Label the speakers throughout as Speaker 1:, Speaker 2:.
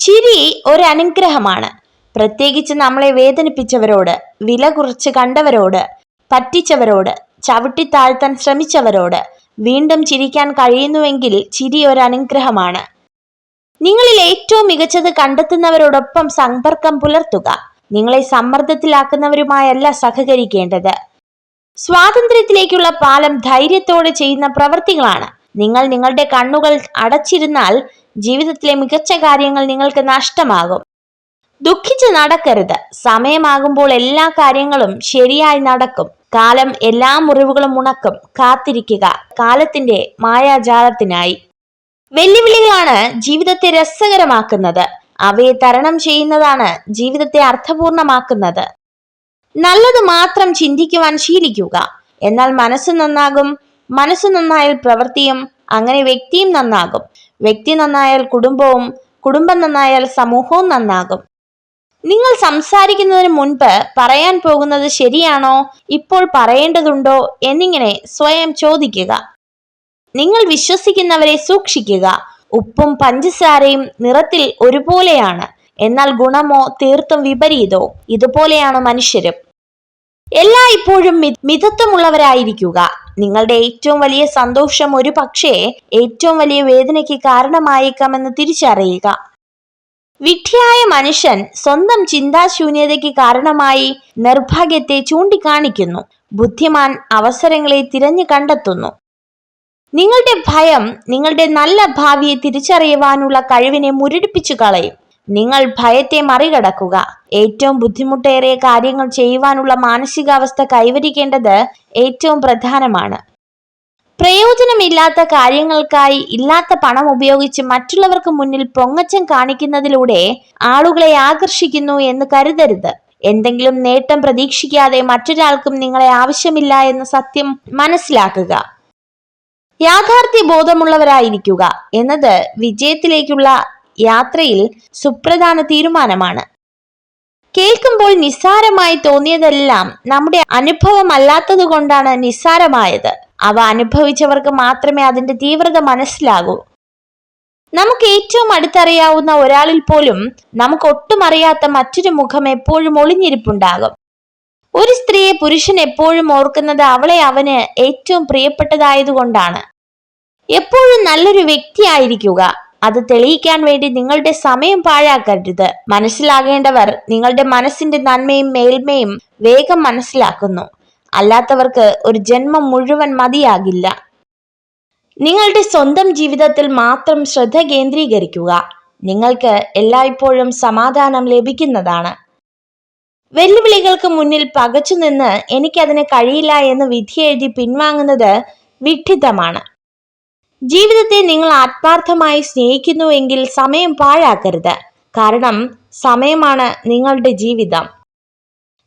Speaker 1: ചിരി ഒരു അനുഗ്രഹമാണ് പ്രത്യേകിച്ച് നമ്മളെ വേദനിപ്പിച്ചവരോട് വില കുറച്ച് കണ്ടവരോട് പറ്റിച്ചവരോട് ചവിട്ടി താഴ്ത്താൻ ശ്രമിച്ചവരോട് വീണ്ടും ചിരിക്കാൻ കഴിയുന്നുവെങ്കിൽ ചിരി ഒരു അനുഗ്രഹമാണ് നിങ്ങളിൽ ഏറ്റവും മികച്ചത് കണ്ടെത്തുന്നവരോടൊപ്പം സമ്പർക്കം പുലർത്തുക. നിങ്ങളെ സമ്മർദ്ദത്തിലാക്കുന്നവരുമായല്ല സഹകരിക്കേണ്ടത്. സ്വാതന്ത്ര്യത്തിലേക്കുള്ള പാലം ധൈര്യത്തോടെ ചെയ്യുന്ന പ്രവൃത്തികളാണ് നിങ്ങൾ നിങ്ങളുടെ കണ്ണുകൾ അടച്ചിരുന്നാൽ ജീവിതത്തിലെ മികച്ച കാര്യങ്ങൾ നിങ്ങൾക്ക് നഷ്ടമാകും. ദുഃഖിച്ച് നടക്കരുത്. സമയമാകുമ്പോൾ എല്ലാ കാര്യങ്ങളും ശരിയായി നടക്കും. കാലം എല്ലാ മുറിവുകളും ഉണക്കും. കാത്തിരിക്കുക. കാലത്തിന്റെ മായാജാലത്തിനായി. വെല്ലുവിളികളാണ് ജീവിതത്തെ രസകരമാക്കുന്നത്. അവയെ തരണം ചെയ്യുന്നതാണ് ജീവിതത്തെ അർത്ഥപൂർണമാക്കുന്നത്. നല്ലത് മാത്രം ചിന്തിക്കുവാൻ ശീലിക്കുക. എന്നാൽ മനസ്സ് നന്നാകും. മനസ്സ് നന്നായാൽ പ്രവൃത്തിയും അങ്ങനെ വ്യക്തിയും നന്നാകും. വ്യക്തി നന്നായാൽ കുടുംബവും കുടുംബം നന്നായാൽ സമൂഹവും നന്നാകും. നിങ്ങൾ സംസാരിക്കുന്നതിന് മുൻപ് പറയാൻ പോകുന്നത് ശരിയാണോ ഇപ്പോൾ പറയേണ്ടതുണ്ടോ എന്നിങ്ങനെ സ്വയം ചോദിക്കുക. നിങ്ങൾ വിശ്വസിക്കുന്നവരെ സൂക്ഷിക്കുക. ഉപ്പും പഞ്ചസാരയും നിറത്തിൽ ഒരുപോലെയാണ്. എന്നാൽ ഗുണമോ തീർത്തും വിപരീതോ. ഇതുപോലെയാണ് മനുഷ്യരും. എല്ലായ്പ്പോഴും മിതത്വമുള്ളവരായിരിക്കുക. നിങ്ങളുടെ ഏറ്റവും വലിയ സന്തോഷം ഒരു പക്ഷേ ഏറ്റവും വലിയ വേദനയ്ക്ക് കാരണമായേക്കാമെന്ന് തിരിച്ചറിയുക. വിഡ്ഢിയായ മനുഷ്യൻ സ്വന്തം ചിന്താശൂന്യതയ്ക്ക് കാരണമായി നിർഭാഗ്യത്തെ ചൂണ്ടിക്കാണിക്കുന്നു. ബുദ്ധിമാൻ അവസരങ്ങളെ തിരഞ്ഞു കണ്ടെത്തുന്നു. നിങ്ങളുടെ ഭയം നിങ്ങളുടെ നല്ല ഭാവിയെ തിരിച്ചറിയുവാനുള്ള കഴിവിനെ മുരടിപ്പിച്ചു കളയും. നിങ്ങൾ ഭയത്തെ മറികടക്കുക. ഏറ്റവും ബുദ്ധിമുട്ടേറിയ കാര്യങ്ങൾ ചെയ്യുവാനുള്ള മാനസികാവസ്ഥ കൈവരിക്കേണ്ടത് ഏറ്റവും പ്രധാനമാണ്. പ്രയോജനമില്ലാത്ത കാര്യങ്ങൾക്കായി ഇല്ലാത്ത പണം ഉപയോഗിച്ച് മറ്റുള്ളവർക്ക് മുന്നിൽ പൊങ്ങച്ചം കാണിക്കുന്നതിലൂടെ ആളുകളെ ആകർഷിക്കുന്നു എന്ന് കരുതരുത്. എന്തെങ്കിലും നേട്ടം പ്രതീക്ഷിക്കാതെ മറ്റൊരാൾക്കും നിങ്ങളെ ആവശ്യമില്ല എന്ന സത്യം മനസ്സിലാക്കുക. യാഥാർത്ഥ്യ ബോധമുള്ളവരായിരിക്കുക എന്നത് വിജയത്തിലേക്കുള്ള യാത്രയിൽ സുപ്രധാന തീരുമാനമാണ്. കേൾക്കുമ്പോൾ നിസ്സാരമായി തോന്നിയതെല്ലാം നമ്മുടെ അനുഭവമല്ലാത്തത് കൊണ്ടാണ് നിസ്സാരമായത്. അവ അനുഭവിച്ചവർക്ക് മാത്രമേ അതിന്റെ തീവ്രത മനസ്സിലാകൂ. നമുക്ക് ഏറ്റവും അടുത്തറിയാവുന്ന ഒരാളിൽ പോലും നമുക്ക് ഒട്ടും അറിയാത്ത മറ്റൊരു മുഖം എപ്പോഴും ഒളിഞ്ഞിരിപ്പുണ്ടാകും. ഒരു സ്ത്രീയെ പുരുഷൻ എപ്പോഴും ഓർക്കുന്നത് അവളെ അവന് ഏറ്റവും പ്രിയപ്പെട്ടതായതുകൊണ്ടാണ്. എപ്പോഴും നല്ലൊരു വ്യക്തിയായിരിക്കുക. അത് തെളിയിക്കാൻ വേണ്ടി നിങ്ങളുടെ സമയം പാഴാക്കരുത്. മനസ്സിലാകേണ്ടവർ നിങ്ങളുടെ മനസ്സിന്റെ നന്മയും മേൽമയും വേഗം മനസ്സിലാക്കുന്നു. അല്ലാത്തവർക്ക് ഒരു ജന്മം മുഴുവൻ മതിയാകില്ല. നിങ്ങളുടെ സ്വന്തം ജീവിതത്തിൽ മാത്രം ശ്രദ്ധ കേന്ദ്രീകരിക്കുക. നിങ്ങൾക്ക് എല്ലായ്പ്പോഴും സമാധാനം ലഭിക്കുന്നതാണ്. വെല്ലുവിളികൾക്ക് മുന്നിൽ പകച്ചു നിന്ന് എനിക്കതിന് കഴിയില്ല എന്ന് വിധിയെഴുതി പിൻവാങ്ങുന്നത് വിഡ്ഢിത്തമാണ് ജീവിതത്തെ നിങ്ങൾ ആത്മാർത്ഥമായി സ്നേഹിക്കുന്നുവെങ്കിൽ സമയം പാഴാക്കരുത്. കാരണം സമയമാണ് നിങ്ങളുടെ ജീവിതം.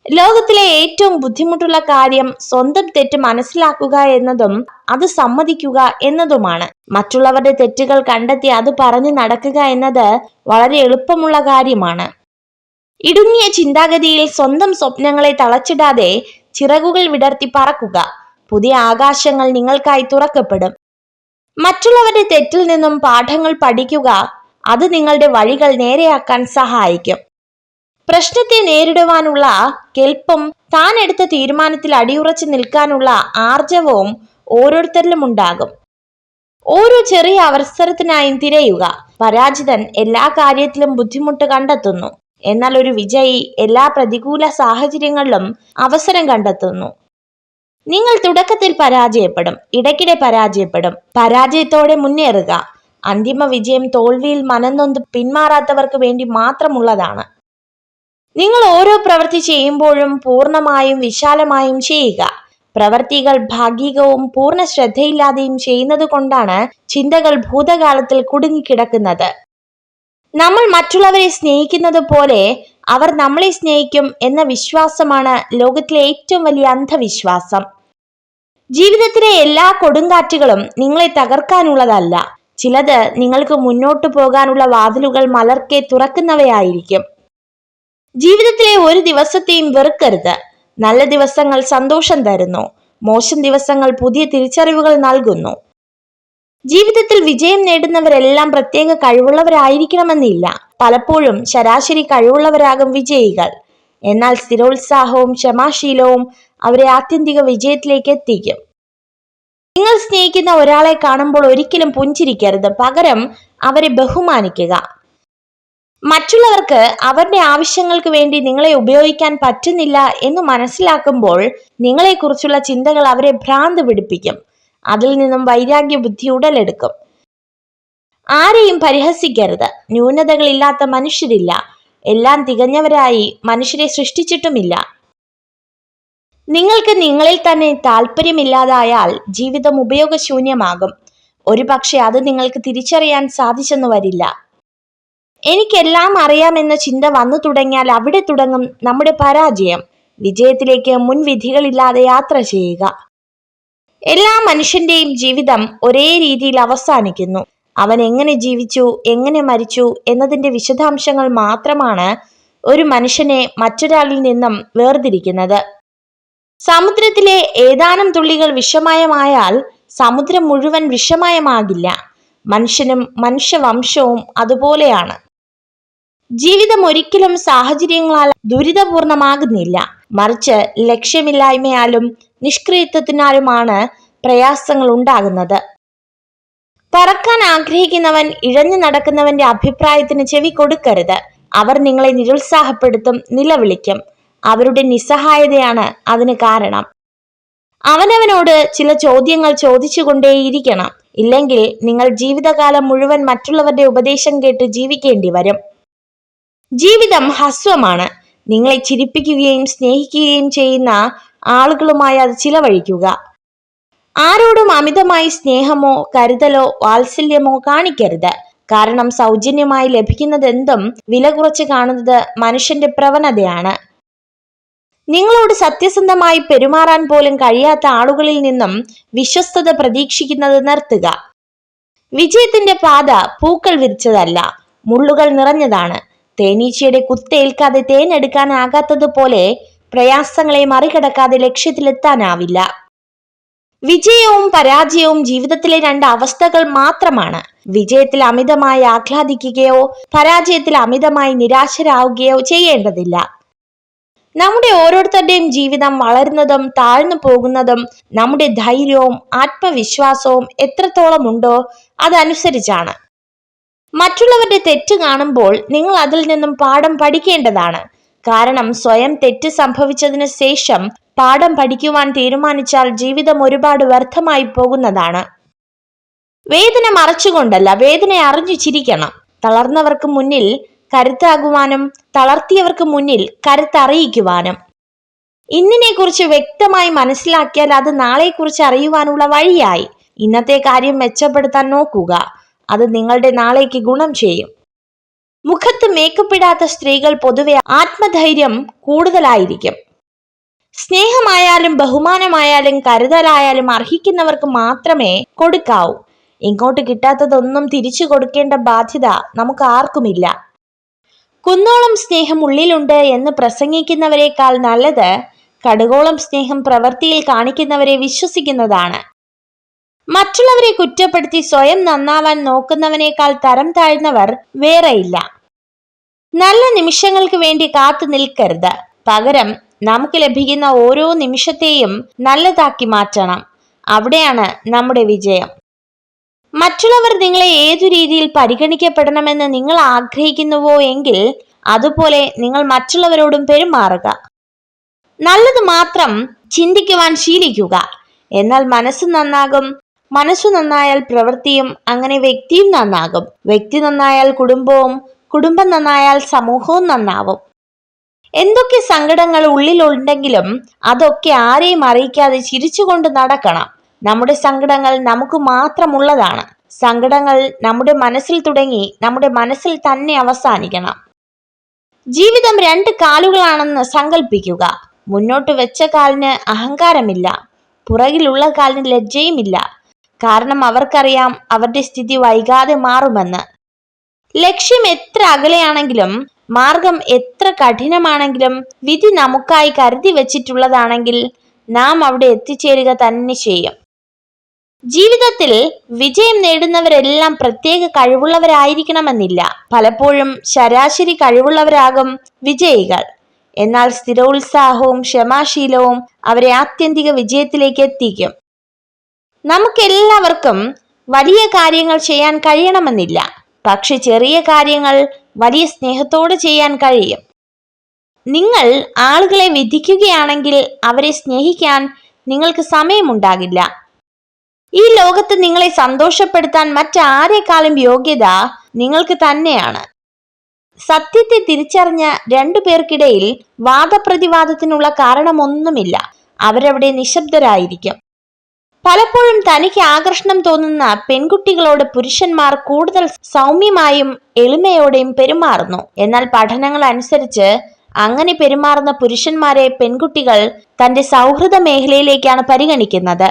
Speaker 1: ലോകത്തിലെ ഏറ്റവും ബുദ്ധിമുട്ടുള്ള കാര്യം സ്വന്തം തെറ്റ് മനസ്സിലാക്കുക എന്നതും അത് സമ്മതിക്കുക എന്നതുമാണ്. മറ്റുള്ളവരുടെ തെറ്റുകൾ കണ്ടെത്തി അത് പറഞ്ഞു നടക്കുക എന്നത് വളരെ എളുപ്പമുള്ള കാര്യമാണ്. ഇടുങ്ങിയ ചിന്താഗതിയിൽ സ്വന്തം സ്വപ്നങ്ങളെ തളച്ചിടാതെ ചിറകുകൾ വിടർത്തി പറക്കുക. പുതിയ ആകാശങ്ങൾ നിങ്ങൾക്കായി തുറക്കപ്പെടും. മറ്റുള്ളവരുടെ തെറ്റിൽ നിന്നും പാഠങ്ങൾ പഠിക്കുക അത് നിങ്ങളുടെ വഴികൾ നേരെയാക്കാൻ സഹായിക്കും. പ്രശ്നത്തെ നേരിടുവാനുള്ള കെൽപ്പും താൻ എടുത്ത തീരുമാനത്തിൽ അടിയുറച്ചു നിൽക്കാനുള്ള ആർജവവും ഓരോരുത്തരിലും ഉണ്ടാകും. ഓരോ ചെറിയ അവസരത്തിനായും തിരയുക. പരാജിതൻ എല്ലാ കാര്യത്തിലും ബുദ്ധിമുട്ട് കണ്ടെത്തുന്നു. എന്നാൽ ഒരു വിജയി എല്ലാ പ്രതികൂല സാഹചര്യങ്ങളിലും അവസരം കണ്ടെത്തുന്നു. നിങ്ങൾ തുടക്കത്തിൽ പരാജയപ്പെടും ഇടയ്ക്കിടെ പരാജയപ്പെടും. പരാജയത്തോടെ മുന്നേറുക. അന്തിമ വിജയം തോൽവിയിൽ മനംനൊന്ത് പിന്മാറാത്തവർക്ക് വേണ്ടി മാത്രമുള്ളതാണ്. നിങ്ങൾ ഓരോ പ്രവൃത്തി ചെയ്യുമ്പോഴും പൂർണമായും വിശാലമായും ചെയ്യുക. പ്രവൃത്തികൾ ഭാഗികവും പൂർണ ശ്രദ്ധയില്ലാതെയും ചെയ്യുന്നത് കൊണ്ടാണ് ചിന്തകൾ ഭൂതകാലത്തിൽ കുടുങ്ങിക്കിടക്കുന്നത്. നമ്മൾ മറ്റുള്ളവരെ സ്നേഹിക്കുന്നത് പോലെ അവർ നമ്മളെ സ്നേഹിക്കും എന്ന വിശ്വാസമാണ് ലോകത്തിലെ ഏറ്റവും വലിയ അന്ധവിശ്വാസം. ജീവിതത്തിലെ എല്ലാ കൊടുങ്കാറ്റുകളും നിങ്ങളെ തകർക്കാനുള്ളതല്ല. ചിലത് നിങ്ങൾക്ക് മുന്നോട്ടു പോകാനുള്ള വാതിലുകൾ മലർക്കെ തുറക്കുന്നവയായിരിക്കും. ജീവിതത്തിലെ ഒരു ദിവസത്തെയും വെറുക്കരുത്. നല്ല ദിവസങ്ങൾ സന്തോഷം തരുന്നു. മോശം ദിവസങ്ങൾ പുതിയ തിരിച്ചറിവുകൾ നൽകുന്നു. ജീവിതത്തിൽ വിജയം നേടുന്നവരെല്ലാം പ്രത്യേക കഴിവുള്ളവരായിരിക്കണമെന്നില്ല. പലപ്പോഴും ശരാശരി കഴിവുള്ളവരാകും വിജയികൾ. എന്നാൽ സ്ഥിരോത്സാഹവും ക്ഷമാശീലവും അവരെ ആത്യന്തിക വിജയത്തിലേക്ക് എത്തിക്കും നിങ്ങൾ സ്നേഹിക്കുന്ന ഒരാളെ കാണുമ്പോൾ ഒരിക്കലും പുഞ്ചിരിക്കരുത്. പകരം അവരെ ബഹുമാനിക്കുക. മറ്റുള്ളവർക്ക് അവരുടെ ആവശ്യങ്ങൾക്ക് വേണ്ടി നിങ്ങളെ ഉപയോഗിക്കാൻ പറ്റുന്നില്ല എന്ന് മനസ്സിലാക്കുമ്പോൾ നിങ്ങളെക്കുറിച്ചുള്ള ചിന്തകൾ അവരെ ഭ്രാന്ത് പിടിപ്പിക്കും. അതിൽ നിന്നും വൈരാഗ്യ ബുദ്ധി ഉടലെടുക്കും. ആരെയും പരിഹസിക്കരുത്. ന്യൂനതകളില്ലാത്ത മനുഷ്യരില്ല. എല്ലാം തികഞ്ഞവരായി മനുഷ്യരെ സൃഷ്ടിച്ചിട്ടുമില്ല. നിങ്ങൾക്ക് നിങ്ങളിൽ തന്നെ താല്പര്യമില്ലാതായാൽ ജീവിതം ഉപയോഗശൂന്യമാകും. ഒരു പക്ഷെ അത് നിങ്ങൾക്ക് തിരിച്ചറിയാൻ സാധിച്ചെന്ന് വരില്ല. എനിക്കെല്ലാം അറിയാമെന്ന ചിന്ത വന്നു തുടങ്ങിയാൽ അവിടെ തുടങ്ങും നമ്മുടെ പരാജയം. വിജയത്തിലേക്ക് മുൻവിധികളില്ലാതെ യാത്ര ചെയ്യുക. എല്ലാ മനുഷ്യന്റെയും ജീവിതം ഒരേ രീതിയിൽ അവസാനിക്കുന്നു. അവൻ എങ്ങനെ ജീവിച്ചു എങ്ങനെ മരിച്ചു എന്നതിന്റെ വിശദാംശങ്ങൾ മാത്രമാണ് ഒരു മനുഷ്യനെ മറ്റൊരാളിൽ നിന്നും വേർതിരിക്കുന്നത്. സമുദ്രത്തിലെ ഏതാനും തുള്ളികൾ വിഷമയമായാൽ സമുദ്രം മുഴുവൻ വിഷമയമാകില്ല. മനുഷ്യനും മനുഷ്യവംശവും അതുപോലെയാണ്. ജീവിതം ഒരിക്കലും സാഹചര്യങ്ങളാൽ ദുരിതപൂർണമാകുന്നില്ല. മറിച്ച് ലക്ഷ്യമില്ലായ്മയാലും നിഷ്ക്രിയത്വത്തിനാലുമാണ് പ്രയാസങ്ങൾ ഉണ്ടാകുന്നത്. പറക്കാൻ ആഗ്രഹിക്കുന്നവൻ ഇഴഞ്ഞു നടക്കുന്നവന്റെ അഭിപ്രായത്തിന് ചെവി കൊടുക്കരുത്. അവർ നിങ്ങളെ നിരുത്സാഹപ്പെടുത്തും നിലവിളിക്കും. അവരുടെ നിസ്സഹായതയാണ് അതിന് കാരണം. അവനവനോട് ചില ചോദ്യങ്ങൾ ചോദിച്ചുകൊണ്ടേയിരിക്കണം. ഇല്ലെങ്കിൽ നിങ്ങൾ ജീവിതകാലം മുഴുവൻ മറ്റുള്ളവരുടെ ഉപദേശം കേട്ട് ജീവിക്കേണ്ടി വരും ജീവിതം ഹസ്വമാണ് നിങ്ങളെ ചിരിപ്പിക്കുകയും സ്നേഹിക്കുകയും ചെയ്യുന്ന ആളുകളുമായി അത് ചിലവഴിക്കുക. ആരോടും അമിതമായി സ്നേഹമോ കരുതലോ വാത്സല്യമോ കാണിക്കരുത്. കാരണം സൗജന്യമായി ലഭിക്കുന്നതെന്തും വില കുറച്ച് കാണുന്നത് മനുഷ്യന്റെ പ്രവണതയാണ്. നിങ്ങളോട് സത്യസന്ധമായി പെരുമാറാൻ പോലും കഴിയാത്ത ആളുകളിൽ നിന്നും വിശ്വസ്തത പ്രതീക്ഷിക്കുന്നത് നിർത്തുക. വിജയത്തിന്റെ പാത പൂക്കൾ വിരിച്ചതല്ല മുള്ളുകൾ നിറഞ്ഞതാണ്. തേനീച്ചയുടെ കുത്തേൽക്കാതെ തേനെടുക്കാനാകാത്തതുപോലെ പ്രയാസങ്ങളെ മറികടക്കാതെ ലക്ഷ്യത്തിലെത്താനാവില്ല. വിജയവും പരാജയവും ജീവിതത്തിലെ രണ്ട് അവസ്ഥകൾ മാത്രമാണ്. വിജയത്തിൽ അമിതമായി ആഹ്ലാദിക്കുകയോ പരാജയത്തിൽ അമിതമായി നിരാശരാകുകയോ ചെയ്യേണ്ടതില്ല. നമ്മുടെ ഓരോരുത്തരുടെയും ജീവിതം വളരുന്നതും താഴ്ന്നു പോകുന്നതും നമ്മുടെ ധൈര്യവും ആത്മവിശ്വാസവും എത്രത്തോളം ഉണ്ടോ അതനുസരിച്ചാണ്. മറ്റുള്ളവരുടെ തെറ്റ് കാണുമ്പോൾ നിങ്ങൾ അതിൽ നിന്നും പാഠം പഠിക്കേണ്ടതാണ്. കാരണം സ്വയം തെറ്റ് സംഭവിച്ചതിന് ശേഷം പാഠം പഠിക്കുവാൻ തീരുമാനിച്ചാൽ ജീവിതം ഒരുപാട് വ്യർത്ഥമായി പോകുന്നതാണ്. വേദന മറച്ചുകൊണ്ടല്ല വേദന അറിഞ്ഞു ചിരിക്കണം. തളർന്നവർക്ക് മുന്നിൽ കരുത്താകുവാനും തളർത്തിയവർക്ക് മുന്നിൽ കരുത്തറിയിക്കുവാനും. ഇന്നിനെ കുറിച്ച് വ്യക്തമായി മനസ്സിലാക്കിയാൽ അത് നാളെക്കുറിച്ച് അറിയുവാനുള്ള വഴിയായി. ഇന്നത്തെ കാര്യം മെച്ചപ്പെടുത്താൻ നോക്കുക. അത് നിങ്ങളുടെ നാളേക്ക് ഗുണം ചെയ്യും. മുഖത്ത് മേക്കപ്പ് ഇടാത്ത സ്ത്രീകൾ പൊതുവെ ആത്മധൈര്യം കൂടുതലായിരിക്കും. സ്നേഹമായാലും ബഹുമാനമായാലും കരുതലായാലും അർഹിക്കുന്നവർക്ക് മാത്രമേ കൊടുക്കാവൂ. ഇങ്ങോട്ട് കിട്ടാത്തതൊന്നും തിരിച്ചു കൊടുക്കേണ്ട ബാധ്യത നമുക്ക് ആർക്കുമില്ല. കുന്നോളം സ്നേഹം ഉള്ളിലുണ്ട് എന്ന് പ്രസംഗിക്കുന്നവരെക്കാൾ നല്ലത് കടുകോളം സ്നേഹം പ്രവൃത്തിയിൽ കാണിക്കുന്നവരെ വിശ്വസിക്കുന്നതാണ്. മറ്റുള്ളവരെ കുറ്റപ്പെടുത്തി സ്വയം നന്നാവാൻ നോക്കുന്നവനേക്കാൾ തരം താഴ്ന്നവർ വേറെയില്ല. നല്ല നിമിഷങ്ങൾക്ക് വേണ്ടി കാത്തു നിൽക്കരുത്. പകരം നമുക്ക് ലഭിക്കുന്ന ഓരോ നിമിഷത്തെയും നല്ലതാക്കി മാറ്റണം. അവിടെയാണ് നമ്മുടെ വിജയം. മറ്റുള്ളവർ നിങ്ങളെ ഏതു രീതിയിൽ പരിഗണിക്കപ്പെടണമെന്ന് നിങ്ങൾ ആഗ്രഹിക്കുന്നുവോ എങ്കിൽ അതുപോലെ നിങ്ങൾ മറ്റുള്ളവരോടും പെരുമാറുക. നല്ലത് മാത്രം ചിന്തിക്കുവാൻ ശീലിക്കുക. എന്നാൽ മനസ്സ് നന്നാകും മനസ്സു നന്നായാൽ പ്രവൃത്തിയും അങ്ങനെ വ്യക്തിയും നന്നാകും. വ്യക്തി നന്നായാൽ കുടുംബവും കുടുംബം നന്നായാൽ സമൂഹവും നന്നാവും. എന്തൊക്കെ സങ്കടങ്ങൾ ഉള്ളിലുണ്ടെങ്കിലും അതൊക്കെ ആരെയും അറിയിക്കാതെ ചിരിച്ചുകൊണ്ട് നടക്കണം. നമ്മുടെ സങ്കടങ്ങൾ നമുക്ക് മാത്രമുള്ളതാണ്. സങ്കടങ്ങൾ നമ്മുടെ മനസ്സിൽ തുടങ്ങി നമ്മുടെ മനസ്സിൽ തന്നെ അവസാനിക്കണം. ജീവിതം രണ്ട് കാലുകളാണെന്ന് സങ്കല്പിക്കുക മുന്നോട്ട് വെച്ച കാലിന് അഹങ്കാരമില്ല. പുറകിലുള്ള കാലിന് ലജ്ജയുമില്ല. കാരണം അവർക്കറിയാം അവരുടെ സ്ഥിതി വൈകാതെ മാറുമെന്ന്. ലക്ഷ്യം എത്ര അകലെയാണെങ്കിലും മാർഗം എത്ര കഠിനമാണെങ്കിലും വിധി നമുക്കായി കരുതി വച്ചിട്ടുള്ളതാണെങ്കിൽ നാം അവിടെ എത്തിച്ചേരുക തന്നെ ചെയ്യും. ജീവിതത്തിൽ വിജയം നേടുന്നവരെല്ലാം പ്രത്യേക കഴിവുള്ളവരായിരിക്കണമെന്നില്ല. പലപ്പോഴും ശരാശരി കഴിവുള്ളവരാകും വിജയികൾ. എന്നാൽ സ്ഥിരോത്സാഹവും ക്ഷമാശീലവും അവരെ ആത്യന്തിക വിജയത്തിലേക്ക് എത്തിക്കും. നമുക്കെല്ലാവർക്കും വലിയ കാര്യങ്ങൾ ചെയ്യാൻ കഴിയണമെന്നില്ല. പക്ഷെ ചെറിയ കാര്യങ്ങൾ വലിയ സ്നേഹത്തോടെ ചെയ്യാൻ കഴിയും. നിങ്ങൾ ആളുകളെ വിധിക്കുകയാണെങ്കിൽ അവരെ സ്നേഹിക്കാൻ നിങ്ങൾക്ക് സമയമുണ്ടാകില്ല. ഈ ലോകത്ത് നിങ്ങളെ സന്തോഷപ്പെടുത്താൻ മറ്റാരേക്കാളും യോഗ്യത നിങ്ങൾക്ക് തന്നെയാണ്. സത്യത്തെ തിരിച്ചറിഞ്ഞ രണ്ടു പേർക്കിടയിൽ വാദപ്രതിവാദത്തിനുള്ള കാരണമൊന്നുമില്ല. അവരവിടെ നിശബ്ദരായിരിക്കും. പലപ്പോഴും തനിക്ക് ആകർഷണം തോന്നുന്ന പെൺകുട്ടികളോട് പുരുഷന്മാർ കൂടുതൽ സൗമ്യമായും എളിമയോടെയും പെരുമാറുന്നു. എന്നാൽ പഠനങ്ങൾ അനുസരിച്ച് അങ്ങനെ പെരുമാറുന്ന പുരുഷന്മാരെ പെൺകുട്ടികൾ തന്റെ സൗഹൃദ മേഖലയിലേക്കാണ് പരിഗണിക്കുന്നത്.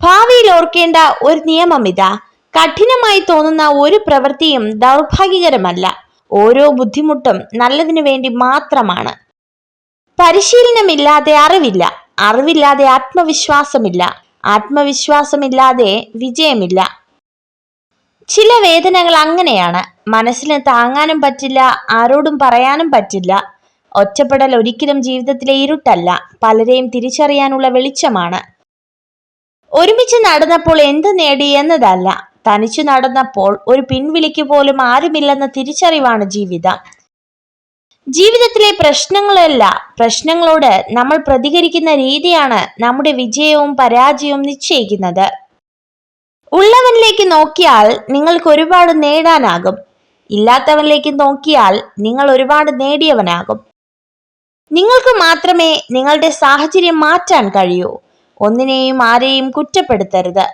Speaker 1: ഭാവിയിൽ ഓർക്കേണ്ട ഒരു നിയമം ഇതാ. കഠിനമായി തോന്നുന്ന ഒരു പ്രവൃത്തിയും ദൗർഭാഗ്യകരമല്ല. ഓരോ ബുദ്ധിമുട്ടും നല്ലതിനു വേണ്ടി മാത്രമാണ്. പരിശീലനമില്ലാതെ അറിവില്ല. അറിവില്ലാതെ ആത്മവിശ്വാസമില്ല. ആത്മവിശ്വാസമില്ലാതെ വിജയമില്ല. ചില വേദനകൾ അങ്ങനെയാണ്. മനസ്സിന് താങ്ങാനും പറ്റില്ല ആരോടും പറയാനും പറ്റില്ല. ഒറ്റപ്പെടൽ ഒരിക്കലും ജീവിതത്തിലെ ഇരുട്ടല്ല പലരെയും തിരിച്ചറിയാനുള്ള വെളിച്ചമാണ്. ഒരുമിച്ച് നടന്നപ്പോൾ എന്ത് നേടി എന്നതല്ല. തനിച്ചു നടന്നപ്പോൾ ഒരു പിൻവിളിക്ക് പോലും ആരുമില്ലെന്ന തിരിച്ചറിവാണ് ജീവിതം. ജീവിതത്തിലെ പ്രശ്നങ്ങളല്ല. പ്രശ്നങ്ങളോട് നമ്മൾ പ്രതികരിക്കുന്ന രീതിയാണ് നമ്മുടെ വിജയവും പരാജയവും നിശ്ചയിക്കുന്നത്. ഉള്ളവനിലേക്ക് നോക്കിയാൽ നിങ്ങൾക്ക് ഒരുപാട് നേടാനാകും. ഇല്ലാത്തവനിലേക്ക് നോക്കിയാൽ നിങ്ങൾ ഒരുപാട് നേടിയവനാകും. നിങ്ങൾക്ക് മാത്രമേ നിങ്ങളുടെ സാഹചര്യം മാറ്റാൻ കഴിയൂ. ഒന്നിനെയും ആരെയും കുറ്റപ്പെടുത്തരുത്.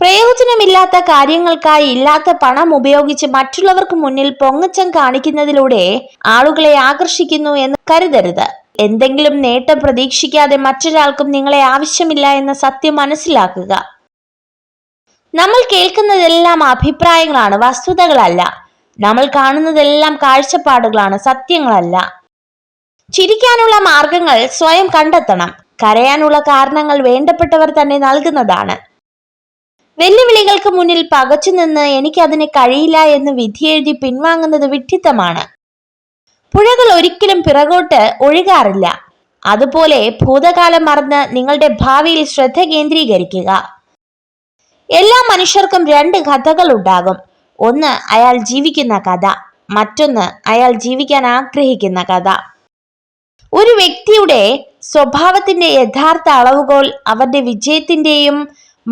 Speaker 1: പ്രയോജനമില്ലാത്ത കാര്യങ്ങൾക്കായി ഇല്ലാത്ത പണം ഉപയോഗിച്ച് മറ്റുള്ളവർക്ക് മുന്നിൽ പൊങ്ങച്ചം കാണിക്കുന്നതിലൂടെ ആളുകളെ ആകർഷിക്കുന്നു എന്ന് കരുതരുത്. എന്തെങ്കിലും നേട്ടം പ്രതീക്ഷിക്കാതെ മറ്റൊരാൾക്കും നിങ്ങളെ ആവശ്യമില്ല എന്ന സത്യം മനസ്സിലാക്കുക. നമ്മൾ കേൾക്കുന്നതെല്ലാം അഭിപ്രായങ്ങളാണ് വസ്തുതകളല്ല. നമ്മൾ കാണുന്നതെല്ലാം കാഴ്ചപ്പാടുകളാണ് സത്യങ്ങളല്ല. ചിരിക്കാനുള്ള മാർഗങ്ങൾ സ്വയം കണ്ടെത്തണം. കരയാനുള്ള കാരണങ്ങൾ വേണ്ടപ്പെട്ടവർ തന്നെ നൽകുന്നതാണ്. വെല്ലുവിളികൾക്ക് മുന്നിൽ പകച്ചു നിന്ന് എനിക്കതിന് കഴിയില്ല എന്ന് വിധിയെഴുതി പിൻവാങ്ങുന്നത് വിഡ്ഢിത്തമാണ്. പുഴകൾ ഒരിക്കലും പിറകോട്ട് ഒഴുകാറില്ല. അതുപോലെ ഭൂതകാലം മറന്ന് നിങ്ങളുടെ ഭാവിയിൽ ശ്രദ്ധ കേന്ദ്രീകരിക്കുക. എല്ലാ മനുഷ്യർക്കും രണ്ട് കഥകൾ ഉണ്ടാകും. ഒന്ന് അയാൾ ജീവിക്കുന്ന കഥ മറ്റൊന്ന് അയാൾ ജീവിക്കാൻ ആഗ്രഹിക്കുന്ന കഥ. ഒരു വ്യക്തിയുടെ സ്വഭാവത്തിന്റെ യഥാർത്ഥ അളവുകോൽ അവരുടെ വിജയത്തിന്റെയും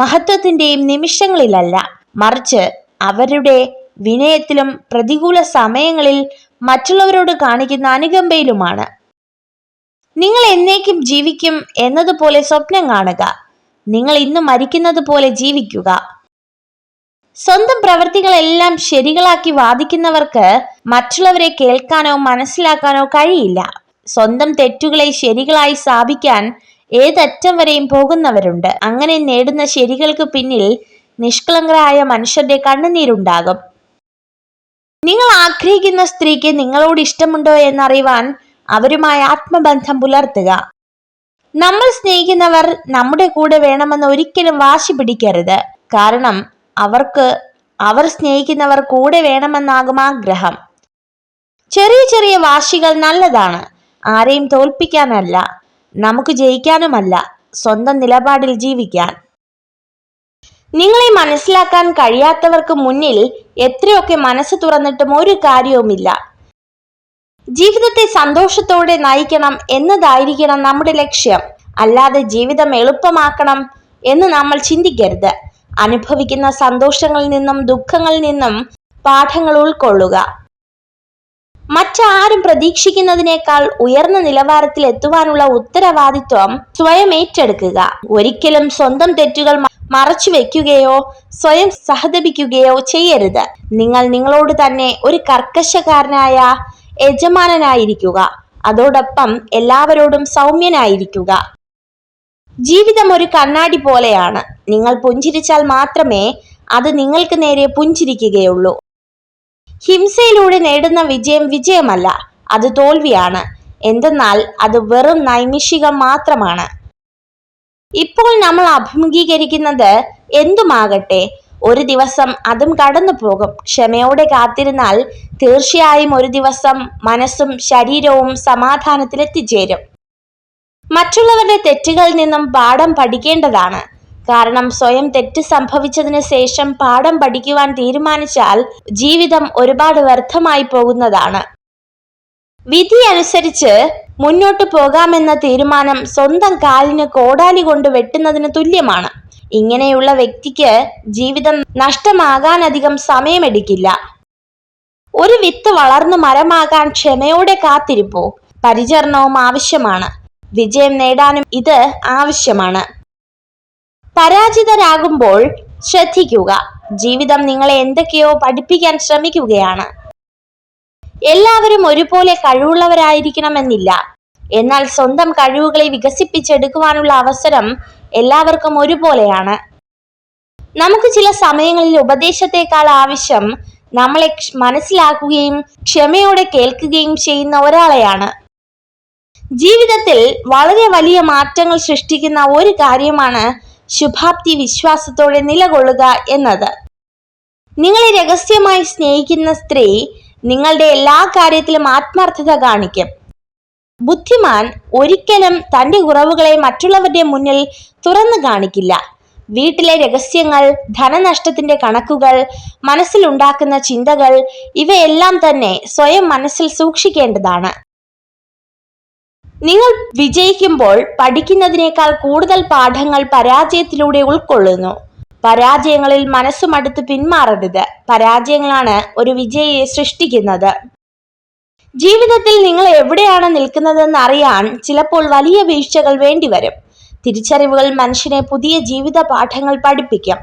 Speaker 1: മഹത്വത്തിന്റെയും നിമിഷങ്ങളിലല്ല. മറിച്ച് അവരുടെ വിനയത്തിലും പ്രതികൂല സമയങ്ങളിൽ മറ്റുള്ളവരോട് കാണിക്കുന്ന അനുകമ്പയിലുമാണ്. നിങ്ങൾ എന്നേക്കും ജീവിക്കും എന്നതുപോലെ സ്വപ്നം കാണുക. നിങ്ങൾ ഇന്ന് മരിക്കുന്നത് പോലെ ജീവിക്കുക. സ്വന്തം പ്രവൃത്തികളെല്ലാം ശരികളാക്കി വാദിക്കുന്നവർക്ക് മറ്റുള്ളവരെ കേൾക്കാനോ മനസ്സിലാക്കാനോ കഴിയില്ല. സ്വന്തം തെറ്റുകളെ ശരികളായി സ്ഥാപിക്കാൻ ഏതറ്റം വരെയും പോകുന്നവരുണ്ട്. അങ്ങനെ നേടുന്ന ശരികൾക്ക് പിന്നിൽ നിഷ്കളങ്കരായ മനുഷ്യരുടെ കണ്ണുനീരുണ്ടാകും. നിങ്ങൾ ആഗ്രഹിക്കുന്ന സ്ത്രീക്ക് നിങ്ങളോട് ഇഷ്ടമുണ്ടോ എന്നറിയുവാൻ അവരുമായി ആത്മബന്ധം പുലർത്തുക. നമ്മൾ സ്നേഹിക്കുന്നവർ നമ്മുടെ കൂടെ വേണമെന്ന് ഒരിക്കലും വാശി പിടിക്കരുത്. കാരണം അവർക്ക് അവർ സ്നേഹിക്കുന്നവർ കൂടെ വേണമെന്നാകും ആഗ്രഹം. ചെറിയ ചെറിയ വാശികൾ നല്ലതാണ്. ആരെയും തോൽപ്പിക്കാനല്ല. നമുക്ക് ജയിക്കാനുമല്ല. സ്വന്തം നിലപാടിൽ ജീവിക്കാൻ. നിങ്ങളെ മനസ്സിലാക്കാൻ കഴിയാത്തവർക്ക് മുന്നിൽ എത്രയൊക്കെ മനസ്സ് തുറന്നിട്ടും ഒരു കാര്യവുമില്ല. ജീവിതത്തെ സന്തോഷത്തോടെ നയിക്കണം എന്നതായിരിക്കണം നമ്മുടെ ലക്ഷ്യം. അല്ലാതെ ജീവിതം എളുപ്പമാക്കണം എന്ന് നമ്മൾ ചിന്തിക്കരുത്. അനുഭവിക്കുന്ന സന്തോഷങ്ങളിൽ നിന്നും ദുഃഖങ്ങളിൽ നിന്നും പാഠങ്ങൾ ഉൾക്കൊള്ളുക. മറ്റാരും പ്രതീക്ഷിക്കുന്നതിനേക്കാൾ ഉയർന്ന നിലവാരത്തിൽ എത്തുവാനുള്ള ഉത്തരവാദിത്വം സ്വയം ഏറ്റെടുക്കുക. ഒരിക്കലും സ്വന്തം തെറ്റുകൾ മറച്ചു വെക്കുകയോ സ്വയം സഹതപിക്കുകയോ ചെയ്യരുത്. നിങ്ങൾ നിങ്ങളോട് തന്നെ ഒരു കർക്കശക്കാരനായ യജമാനനായിരിക്കുക. അതോടൊപ്പം എല്ലാവരോടും സൗമ്യനായിരിക്കുക. ജീവിതം ഒരു കണ്ണാടി പോലെയാണ്. നിങ്ങൾ പുഞ്ചിരിച്ചാൽ മാത്രമേ അത് നിങ്ങൾക്ക് നേരെ പുഞ്ചിരിക്കുകയുള്ളൂ. ഹിംസയിലൂടെ നേടുന്ന വിജയം വിജയമല്ല അത് തോൽവിയാണ്. എന്തെന്നാൽ അത് വെറും നൈമിഷികം മാത്രമാണ്. ഇപ്പോൾ നമ്മൾ അഭിമുഖീകരിക്കുന്നത് എന്തുമാകട്ടെ ഒരു ദിവസം അതും കടന്നു പോകും ക്ഷമയോടെ കാത്തിരുന്നാൽ തീർച്ചയായും ഒരു ദിവസം മനസ്സും ശരീരവും സമാധാനത്തിലെത്തിച്ചേരും. മറ്റുള്ളവരുടെ തെറ്റുകളിൽ നിന്നും പാഠം പഠിക്കേണ്ടതാണ്. കാരണം സ്വയം തെറ്റ് സംഭവിച്ചതിന് ശേഷം പാഠം പഠിക്കുവാൻ തീരുമാനിച്ചാൽ ജീവിതം ഒരുപാട് വ്യർത്ഥമായി പോകുന്നതാണ്. വിധി അനുസരിച്ച് മുന്നോട്ട് പോകാമെന്ന തീരുമാനം സ്വന്തം കാലിന് കോടാലി കൊണ്ട് വെട്ടുന്നതിന് തുല്യമാണ്. ഇങ്ങനെയുള്ള വ്യക്തിക്ക് ജീവിതം നഷ്ടമാകാനധികം സമയമെടുക്കില്ല. ഒരു വിത്ത് വളർന്ന് മരമാകാൻ ക്ഷമയോടെ കാത്തിരിപ്പോ പരിചരണവും ആവശ്യമാണ്. വിജയം നേടാനും ഇത് ആവശ്യമാണ്. പരാജിതരാകുമ്പോൾ ശ്രദ്ധിക്കുക. ജീവിതം നിങ്ങളെ എന്തൊക്കെയോ പഠിപ്പിക്കാൻ ശ്രമിക്കുകയാണ്. എല്ലാവരും ഒരുപോലെ കഴിവുള്ളവരായിരിക്കണമെന്നില്ല. എന്നാൽ സ്വന്തം കഴിവുകളെ വികസിപ്പിച്ചെടുക്കുവാനുള്ള അവസരം എല്ലാവർക്കും ഒരുപോലെയാണ്. നമുക്ക് ചില സമയങ്ങളിൽ ഉപദേശത്തെക്കാൾ ആവശ്യം നമ്മളെ മനസ്സിലാക്കുകയും ക്ഷമയോടെ കേൾക്കുകയും ചെയ്യുന്ന ഒരാളെയാണ്. ജീവിതത്തിൽ വളരെ വലിയ മാറ്റങ്ങൾ സൃഷ്ടിക്കുന്ന ഒരു കാര്യമാണ് ശുഭാപ്തി വിശ്വാസത്തോടെ നിലകൊള്ളുക എന്നത്. നിങ്ങളെ രഹസ്യമായി സ്നേഹിക്കുന്ന സ്ത്രീ നിങ്ങളുടെ എല്ലാ കാര്യത്തിലും ആത്മാർത്ഥത കാണിക്കും. ബുദ്ധിമാൻ ഒരിക്കലും തന്റെ കുറവുകളെ മറ്റുള്ളവരുടെ മുന്നിൽ തുറന്നു കാണിക്കില്ല. വീട്ടിലെ രഹസ്യങ്ങൾ ധനനഷ്ടത്തിന്റെ കണക്കുകൾ മനസ്സിലുണ്ടാക്കുന്ന ചിന്തകൾ ഇവയെല്ലാം തന്നെ സ്വയം മനസ്സിൽ സൂക്ഷിക്കേണ്ടതാണ്. നിങ്ങൾ വിജയിക്കുമ്പോൾ പഠിക്കുന്നതിനേക്കാൾ കൂടുതൽ പാഠങ്ങൾ പരാജയത്തിലൂടെ ഉൾക്കൊള്ളുന്നു. പരാജയങ്ങളിൽ മനസ്സുമടുത്ത് പിന്മാറരുത്. പരാജയങ്ങളാണ് ഒരു വിജയിയെ സൃഷ്ടിക്കുന്നത്. ജീവിതത്തിൽ നിങ്ങൾ എവിടെയാണ് നിൽക്കുന്നതെന്ന് അറിയാൻ ചിലപ്പോൾ വലിയ വീഴ്ചകൾ വേണ്ടിവരും. തിരിച്ചറിവുകൾ മനുഷ്യനെ പുതിയ ജീവിത പാഠങ്ങൾ പഠിപ്പിക്കും.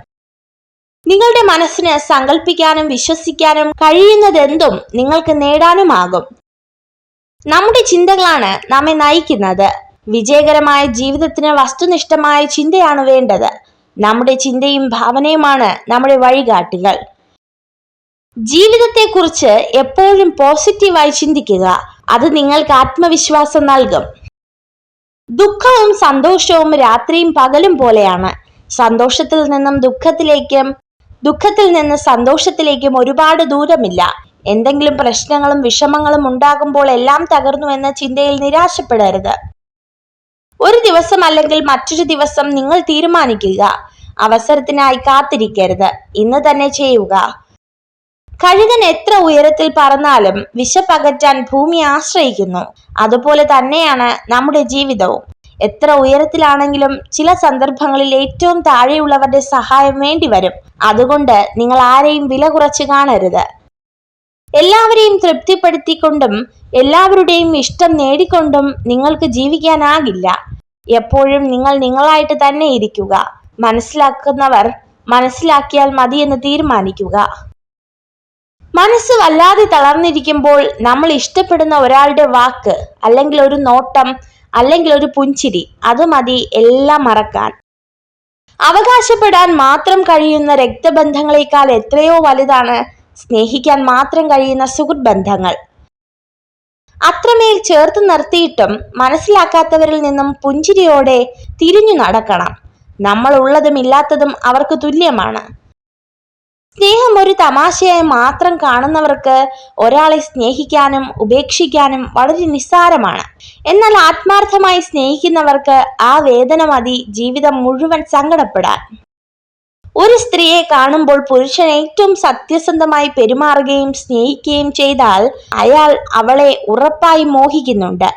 Speaker 1: നിങ്ങളുടെ മനസ്സിന് സങ്കല്പിക്കാനും വിശ്വസിക്കാനും കഴിയുന്നതെന്തും നിങ്ങൾക്ക് നേടാനുമാകും. നമ്മുടെ ചിന്തകളാണ് നമ്മെ നയിക്കുന്നത്. വിജയകരമായ ജീവിതത്തിന് വസ്തുനിഷ്ഠമായ ചിന്തയാണ് വേണ്ടത്. നമ്മുടെ ചിന്തയും ഭാവനയുമാണ് നമ്മുടെ വഴികാട്ടികൾ. ജീവിതത്തെക്കുറിച്ച് എപ്പോഴും പോസിറ്റീവായി ചിന്തിക്കുക. അത് നിങ്ങൾക്ക് ആത്മവിശ്വാസം നൽകും. ദുഃഖവും സന്തോഷവും രാത്രിയും പകലും പോലെയാണ്. സന്തോഷത്തിൽ നിന്നും ദുഃഖത്തിലേക്കും ദുഃഖത്തിൽ നിന്ന് സന്തോഷത്തിലേക്കും ഒരുപാട് ദൂരമില്ല. എന്തെങ്കിലും പ്രശ്നങ്ങളും വിഷമങ്ങളും ഉണ്ടാകുമ്പോൾ എല്ലാം തകർന്നു എന്ന ചിന്തയിൽ നിരാശപ്പെടരുത്. ഒരു ദിവസം അല്ലെങ്കിൽ മറ്റൊരു ദിവസം നിങ്ങൾ തീരുമാനിക്കുക. അവസരത്തിനായി കാത്തിരിക്കരുത്. ഇന്ന് തന്നെ ചെയ്യുക. കഴുകൻ എത്ര ഉയരത്തിൽ പറന്നാലും വിശപ്പകറ്റാൻ ഭൂമി ആശ്രയിക്കുന്നു. അതുപോലെ തന്നെയാണ് നമ്മുടെ ജീവിതവും. എത്ര ഉയരത്തിലാണെങ്കിലും ചില സന്ദർഭങ്ങളിൽ ഏറ്റവും താഴെയുള്ളവരുടെ സഹായം വേണ്ടി വരും അതുകൊണ്ട് നിങ്ങൾ ആരെയും വില കുറച്ച് കാണരുത്. എല്ലാവരെയും തൃപ്തിപ്പെടുത്തിക്കൊണ്ടും എല്ലാവരുടെയും ഇഷ്ടം നേടിക്കൊണ്ടും നിങ്ങൾക്ക് ജീവിക്കാനാകില്ല. എപ്പോഴും നിങ്ങൾ നിങ്ങളായിട്ട് തന്നെ ഇരിക്കുക. മനസ്സിലാക്കുന്നവർ മനസ്സിലാക്കിയാൽ മതിയെന്ന് തീരുമാനിക്കുക. മനസ്സ് വല്ലാതെ തളർന്നിരിക്കുമ്പോൾ നമ്മൾ ഇഷ്ടപ്പെടുന്ന ഒരാളുടെ വാക്ക് അല്ലെങ്കിൽ ഒരു നോട്ടം അല്ലെങ്കിൽ ഒരു പുഞ്ചിരി അത് മതി എല്ലാം മറക്കാൻ. അവകാശപ്പെടാൻ മാത്രം കഴിയുന്ന രക്തബന്ധങ്ങളെക്കാൾ എത്രയോ വലുതാണ് സ്നേഹിക്കാൻ മാത്രം കഴിയുന്ന സുഹൃത്ത് ബന്ധങ്ങൾ. അത്രമേൽ ചേർത്ത് നിർത്തിയിട്ടും മനസ്സിലാക്കാത്തവരിൽ നിന്നും പുഞ്ചിരിയോടെ തിരിഞ്ഞു നടക്കണം. നമ്മൾ ഉള്ളതും ഇല്ലാത്തതും അവർക്ക് തുല്യമാണ്. സ്നേഹം ഒരു തമാശയായി മാത്രം കാണുന്നവർക്ക് ഒരാളെ സ്നേഹിക്കാനും ഉപേക്ഷിക്കാനും വളരെ നിസ്സാരമാണ്. എന്നാൽ ആത്മാർത്ഥമായി സ്നേഹിക്കുന്നവർക്ക് ആ വേദന മതി ജീവിതം മുഴുവൻ സങ്കടപ്പെടാൻ. ഒരു സ്ത്രീയെ കാണുമ്പോൾ പുരുഷൻ ഏറ്റവും സത്യസന്ധമായി പെരുമാറുകയും സ്നേഹിക്കുകയും ചെയ്താൽ അയാൾ അവളെ ഉറപ്പായി മോഹിക്കുന്നുണ്ട്.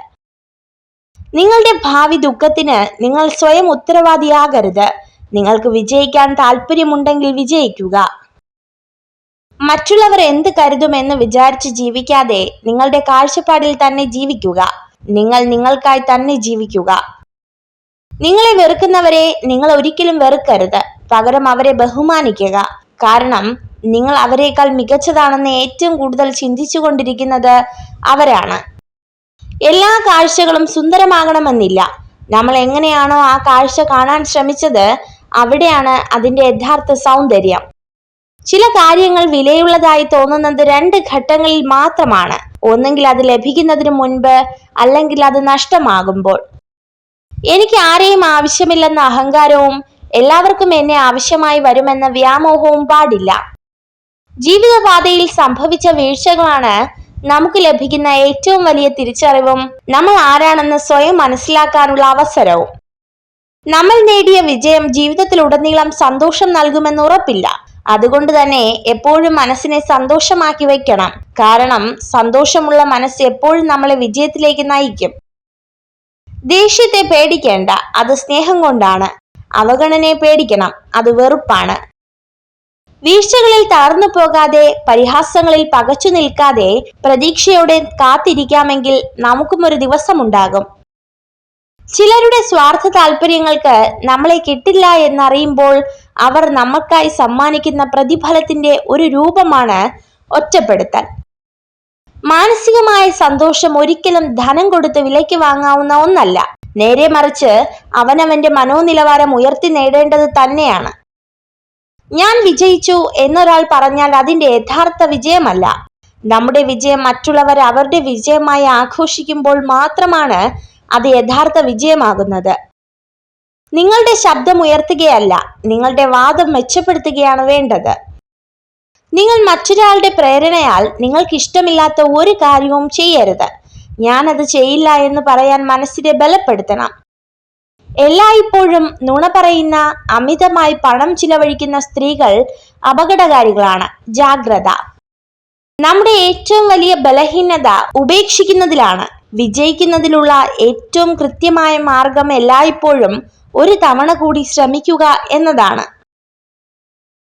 Speaker 1: നിങ്ങളുടെ ഭാവി ദുഃഖത്തിന് നിങ്ങൾ സ്വയം ഉത്തരവാദിയാകരുത്. നിങ്ങൾക്ക് വിജയിക്കാൻ താല്പര്യമുണ്ടെങ്കിൽ വിജയിക്കുക. മറ്റുള്ളവർ എന്ത് കരുതുമെന്ന് വിചാരിച്ച് ജീവിക്കാതെ നിങ്ങളുടെ കാഴ്ചപ്പാടിൽ തന്നെ ജീവിക്കുക. നിങ്ങൾ നിങ്ങൾക്കായി തന്നെ ജീവിക്കുക. നിങ്ങളെ വെറുക്കുന്നവരെ നിങ്ങൾ ഒരിക്കലും വെറുക്കരുത്. പകരം അവരെ ബഹുമാനിക്കുക. കാരണം നിങ്ങൾ അവരെക്കാൾ മികച്ചതാണെന്ന് ഏറ്റവും കൂടുതൽ ചിന്തിച്ചു കൊണ്ടിരിക്കുന്നത് അവരാണ്. എല്ലാ കാഴ്ചകളും സുന്ദരമാകണമെന്നില്ല. നമ്മൾ എങ്ങനെയാണോ ആ കാഴ്ച കാണാൻ ശ്രമിച്ചത് അവിടെയാണ് അതിന്റെ യഥാർത്ഥ സൗന്ദര്യം. ചില കാര്യങ്ങൾ വിലയുള്ളതായി തോന്നുന്നത് രണ്ട് ഘട്ടങ്ങളിൽ മാത്രമാണ്. ഒന്നെങ്കിൽ അത് ലഭിക്കുന്നതിന് മുൻപ് അല്ലെങ്കിൽ അത് നഷ്ടമാകുമ്പോൾ. എനിക്ക് ആരെയും ആവശ്യമില്ലെന്ന അഹങ്കാരവും എല്ലാവർക്കും എന്നെ ആവശ്യമായി വരുമെന്ന വ്യാമോഹവും പാടില്ല. ജീവിതപാതയിൽ സംഭവിച്ച വീഴ്ചകളാണ് നമുക്ക് ലഭിക്കുന്ന ഏറ്റവും വലിയ തിരിച്ചറിവും നമ്മൾ ആരാണെന്ന് സ്വയം മനസ്സിലാക്കാനുള്ള അവസരവും. നമ്മൾ നേടിയ വിജയം ജീവിതത്തിലുടനീളം സന്തോഷം നൽകുമെന്ന് ഉറപ്പില്ല. അതുകൊണ്ട് തന്നെ എപ്പോഴും മനസ്സിനെ സന്തോഷമാക്കി വെക്കണം. കാരണം സന്തോഷമുള്ള മനസ്സ് എപ്പോഴും നമ്മളെ വിജയത്തിലേക്ക് നയിക്കും. ദേഷ്യത്തെ പേടിക്കേണ്ട. അത് സ്നേഹം കൊണ്ടാണ്. അവഗണനയെ പേടിക്കണം. അത് വെറുപ്പാണ്. വീഴ്ചകളിൽ തളർന്നു പോകാതെ പരിഹാസങ്ങളിൽ പകച്ചു നിൽക്കാതെ പ്രതീക്ഷയോടെ കാത്തിരിക്കാമെങ്കിൽ നമുക്കും ഒരു ദിവസമുണ്ടാകും. ചിലരുടെ സ്വാർത്ഥ താല്പര്യങ്ങൾക്ക് നമ്മളെ കിട്ടില്ല എന്നറിയുമ്പോൾ അവർ നമുക്കായി സമ്മാനിക്കുന്ന പ്രതിഫലത്തിന്റെ ഒരു രൂപമാണ് ഒറ്റപ്പെടുത്തൽ. മാനസികമായ സന്തോഷം ഒരിക്കലും ധനം കൊടുത്ത് വിലയ്ക്ക് വാങ്ങാവുന്ന ഒന്നല്ല. നേരെ മറിച്ച് അവനവന്റെ മനോനിലവാരം ഉയർത്തി നേടേണ്ടത് തന്നെയാണ്. ഞാൻ വിജയിച്ചു എന്നൊരാൾ പറഞ്ഞാൽ അതിന്റെ യഥാർത്ഥ വിജയമല്ല. നമ്മുടെ വിജയം മറ്റുള്ളവർ അവരുടെ വിജയമായി ആഘോഷിക്കുമ്പോൾ മാത്രമാണ് അത് യഥാർത്ഥ വിജയമാകുന്നത്. നിങ്ങളുടെ ശബ്ദം ഉയർത്തുകയല്ല നിങ്ങളുടെ വാദം മെച്ചപ്പെടുത്തുകയാണ് വേണ്ടത്. നിങ്ങൾ മറ്റൊരാളുടെ പ്രേരണയാൽ നിങ്ങൾക്ക് ഇഷ്ടമില്ലാത്ത ഒരു കാര്യവും ചെയ്യരുത്. ഞാനത് ചെയ്യില്ല എന്ന് പറയാൻ മനസ്സിനെ ബലപ്പെടുത്തണം. എല്ലായ്പ്പോഴും നുണ പറയുന്ന അമിതമായി പണം ചിലവഴിക്കുന്ന സ്ത്രീകൾ അപകടകാരികളാണ്. ജാഗ്രത. നമ്മുടെ ഏറ്റവും വലിയ ബലഹീനത ഉപേക്ഷിക്കുന്നതിലാണ്. വിജയിക്കുന്നതിലുള്ള ഏറ്റവും കൃത്യമായ മാർഗം എല്ലായ്പ്പോഴും ഒരു തവണ കൂടി ശ്രമിക്കുക എന്നതാണ്.